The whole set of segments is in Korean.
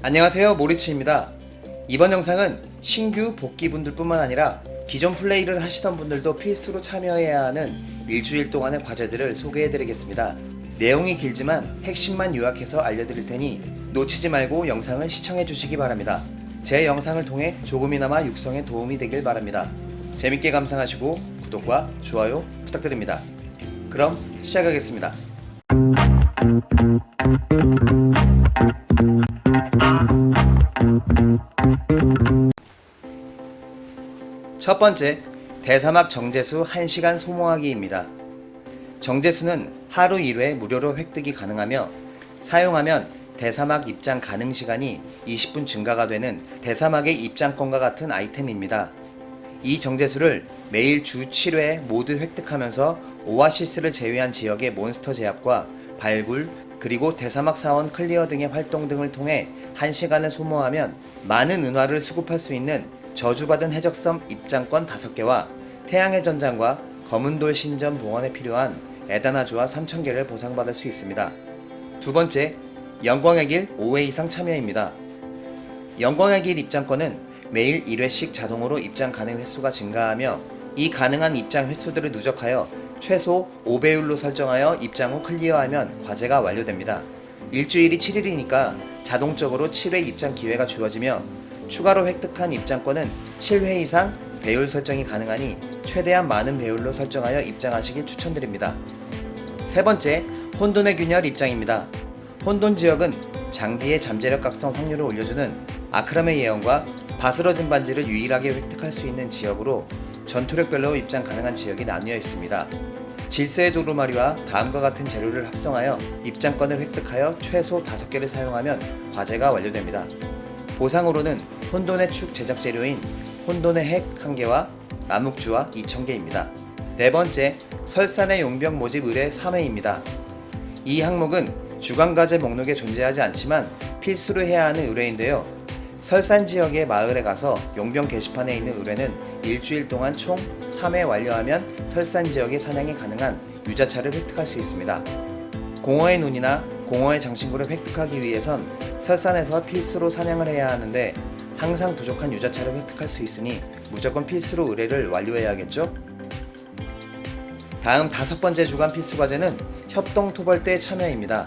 안녕하세요 모리츠입니다. 이번 영상은 신규 복귀분들 뿐만 아니라 기존 플레이를 하시던 분들도 필수로 참여해야 하는 일주일 동안의 과제들을 소개해드리겠습니다. 내용이 길지만 핵심만 요약해서 알려드릴 테니 놓치지 말고 영상을 시청해주시기 바랍니다. 제 영상을 통해 조금이나마 육성에 도움이 되길 바랍니다. 재밌게 감상하시고 구독과 좋아요 부탁드립니다. 그럼 시작하겠습니다. 첫 번째, 대사막 정제수 1시간 소모하기입니다. 정제수는 하루 1회 무료로 획득이 가능하며 사용하면 대사막 입장 가능 시간이 20분 증가가 되는 대사막의 입장권과 같은 아이템입니다. 이 정제수를 매일 주 7회 모두 획득하면서 오아시스를 제외한 지역의 몬스터 제압과 발굴, 그리고 대사막 사원 클리어 등의 활동 등을 통해 1시간을 소모하면 많은 은화를 수급할 수 있는 저주받은 해적섬 입장권 5개와 태양의 전장과 검은돌 신전 봉헌에 필요한 에다나주와 3,000개를 보상받을 수 있습니다. 두 번째, 영광의 길 5회 이상 참여입니다. 영광의 길 입장권은 매일 1회씩 자동으로 입장 가능 횟수가 증가하며 이 가능한 입장 횟수들을 누적하여 최소 5배율로 설정하여 입장 후 클리어하면 과제가 완료됩니다. 일주일이 7일이니까 자동적으로 7회 입장 기회가 주어지며 추가로 획득한 입장권은 7회 이상 배율 설정이 가능하니 최대한 많은 배율로 설정하여 입장하시길 추천드립니다. 세 번째, 혼돈의 균열 입장입니다. 혼돈 지역은 장비의 잠재력 각성 확률을 올려주는 아크람의 예언과 바스러진 반지를 유일하게 획득할 수 있는 지역으로 전투력별로 입장 가능한 지역이 나뉘어 있습니다. 질서의 도루마리와 다음과 같은 재료를 합성하여 입장권을 획득하여 최소 5개를 사용하면 과제가 완료됩니다. 보상으로는 혼돈의 축 제작 재료인 혼돈의 핵 1개와 암흑주와 2,000개입니다. 네 번째, 설산의 용병 모집 의뢰 3회입니다. 이 항목은 주간과제 목록에 존재하지 않지만 필수로 해야 하는 의뢰인데요. 설산 지역의 마을에 가서 용병 게시판에 있는 의뢰는 일주일 동안 총 3회 완료하면 설산 지역의 사냥이 가능한 유자차를 획득할 수 있습니다. 공허의 눈이나 공허의 장신구를 획득하기 위해선 설산에서 필수로 사냥을 해야 하는데 항상 부족한 유자차를 획득할 수 있으니 무조건 필수로 의뢰를 완료해야겠죠? 다음 다섯 번째 주간 필수 과제는 협동 토벌대 참여입니다.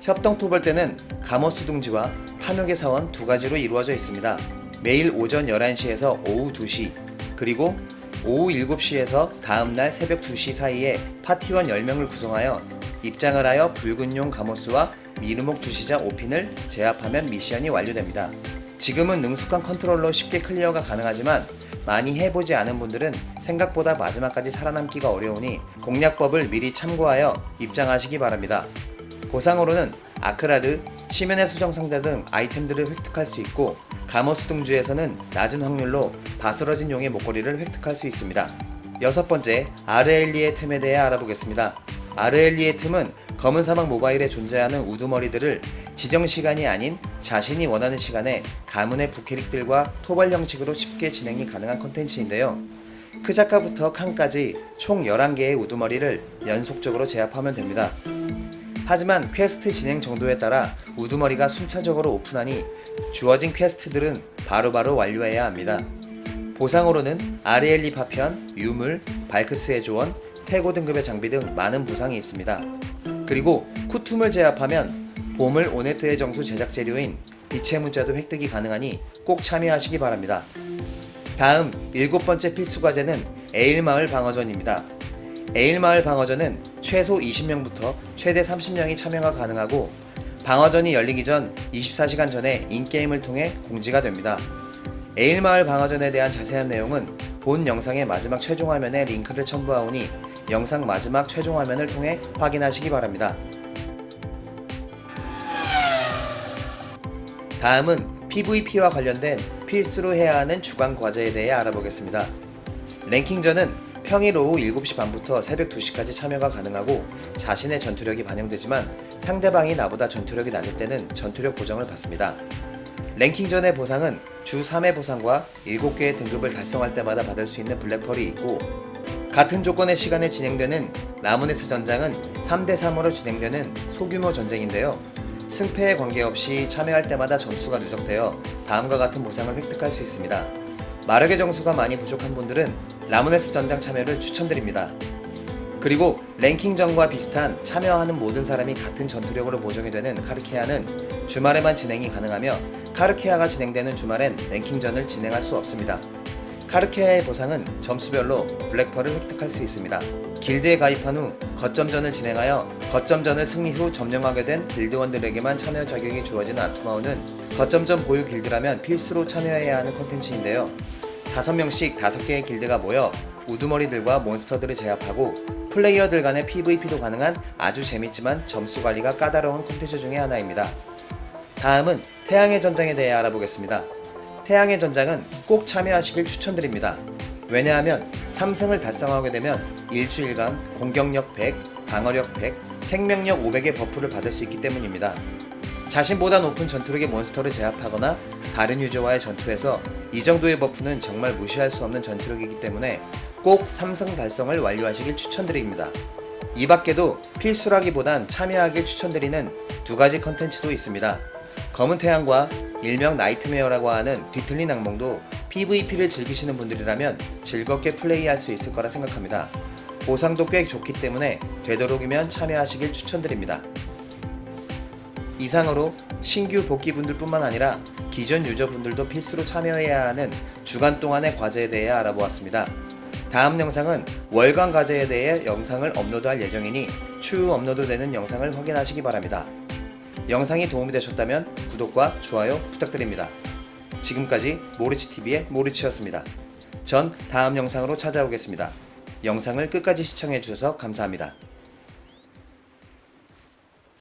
협동 토벌대는 감호수 둥지와 탐욕의 사원 두 가지로 이루어져 있습니다. 매일 오전 11시에서 오후 2시, 그리고 오후 7시에서 다음날 새벽 2시 사이에 파티원 10명을 구성하여 입장을 하여 붉은용 감호수와 미르목 주시자 5핀을 제압하면 미션이 완료됩니다. 지금은 능숙한 컨트롤러 쉽게 클리어가 가능하지만 많이 해보지 않은 분들은 생각보다 마지막까지 살아남기가 어려우니 공략법을 미리 참고하여 입장하시기 바랍니다. 보상으로는 아크라드, 시면의 수정 상자 등 아이템들을 획득할 수 있고 가머스 등주에서는 낮은 확률로 바스러진 용의 목걸이를 획득할 수 있습니다. 여섯 번째, 아르엘리의 틈에 대해 알아보겠습니다. 아르엘리의 틈은 검은 사막 모바일에 존재하는 우두머리들을 지정 시간이 아닌 자신이 원하는 시간에 가문의 부캐릭들과 토벌 형식으로 쉽게 진행이 가능한 컨텐츠인데요. 크자카부터 칸까지 총 11개의 우두머리를 연속적으로 제압하면 됩니다. 하지만 퀘스트 진행 정도에 따라 우두머리가 순차적으로 오픈하니 주어진 퀘스트들은 바로바로 완료해야 합니다. 보상으로는 아리엘리 파편, 유물, 발크스의 조언, 태고 등급의 장비 등 많은 보상이 있습니다. 그리고 쿠툼을 제압하면 보물 오네트의 정수 제작 재료인 빛의 문자도 획득이 가능하니 꼭 참여하시기 바랍니다. 다음 일곱 번째 필수 과제는 에일마을 방어전입니다. 에일마을 방어전은 최소 20명부터 최대 30명이 참여가 가능하고 방어전이 열리기 전 24시간 전에 인게임을 통해 공지가 됩니다. 에일마을 방어전에 대한 자세한 내용은 본 영상의 마지막 최종 화면에 링크를 첨부하오니 영상 마지막 최종 화면을 통해 확인하시기 바랍니다. 다음은 PVP와 관련된 필수로 해야 하는 주간 과제에 대해 알아보겠습니다. 랭킹전은 평일 오후 7시 반부터 새벽 2시까지 참여가 가능하고 자신의 전투력이 반영되지만 상대방이 나보다 전투력이 낮을 때는 전투력 보정을 받습니다. 랭킹전의 보상은 주 3회 보상과 7개의 등급을 달성할 때마다 받을 수 있는 블랙펄이 있고 같은 조건의 시간에 진행되는 라모네스 전장은 3대3으로 진행되는 소규모 전쟁인데요. 승패에 관계없이 참여할 때마다 점수가 누적되어 다음과 같은 보상을 획득할 수 있습니다. 마력의 점수가 많이 부족한 분들은 라모네스 전장 참여를 추천드립니다. 그리고 랭킹전과 비슷한 참여하는 모든 사람이 같은 전투력으로 보정이 되는 카르케아는 주말에만 진행이 가능하며 카르케아가 진행되는 주말엔 랭킹전을 진행할 수 없습니다. 카르케아의 보상은 점수별로 블랙펄을 획득할 수 있습니다. 길드에 가입한 후 거점전을 진행하여 거점전을 승리 후 점령하게 된 길드원들에게만 참여 자격이 주어지는 아투마오는 거점전 보유 길드라면 필수로 참여해야 하는 콘텐츠인데요. 5명씩 5개의 길드가 모여 우두머리들과 몬스터들을 제압하고 플레이어들 간의 PVP도 가능한 아주 재밌지만 점수 관리가 까다로운 콘텐츠 중의 하나입니다. 다음은 태양의 전장에 대해 알아보겠습니다. 태양의 전장은 꼭 참여하시길 추천드립니다. 왜냐하면 3승을 달성하게 되면 일주일간 공격력 100, 방어력 100, 생명력 500의 버프를 받을 수 있기 때문입니다. 자신보다 높은 전투력의 몬스터를 제압하거나 다른 유저와의 전투에서 이 정도의 버프는 정말 무시할 수 없는 전투력이기 때문에 꼭 3승 달성을 완료하시길 추천드립니다. 이 밖에도 필수라기보단 참여하길 추천드리는 두 가지 컨텐츠도 있습니다. 검은 태양과 일명 나이트메어라고 하는 뒤틀린 악몽도 PVP를 즐기시는 분들이라면 즐겁게 플레이할 수 있을 거라 생각합니다. 보상도 꽤 좋기 때문에 되도록이면 참여하시길 추천드립니다. 이상으로 신규 복귀분들뿐만 아니라 기존 유저분들도 필수로 참여해야 하는 주간 동안의 과제에 대해 알아보았습니다. 다음 영상은 월간 과제에 대해 영상을 업로드할 예정이니 추후 업로드되는 영상을 확인하시기 바랍니다. 영상이 도움이 되셨다면 구독과 좋아요 부탁드립니다. 지금까지 모리치TV의 모리치였습니다. 전 다음 영상으로 찾아오겠습니다. 영상을 끝까지 시청해주셔서 감사합니다.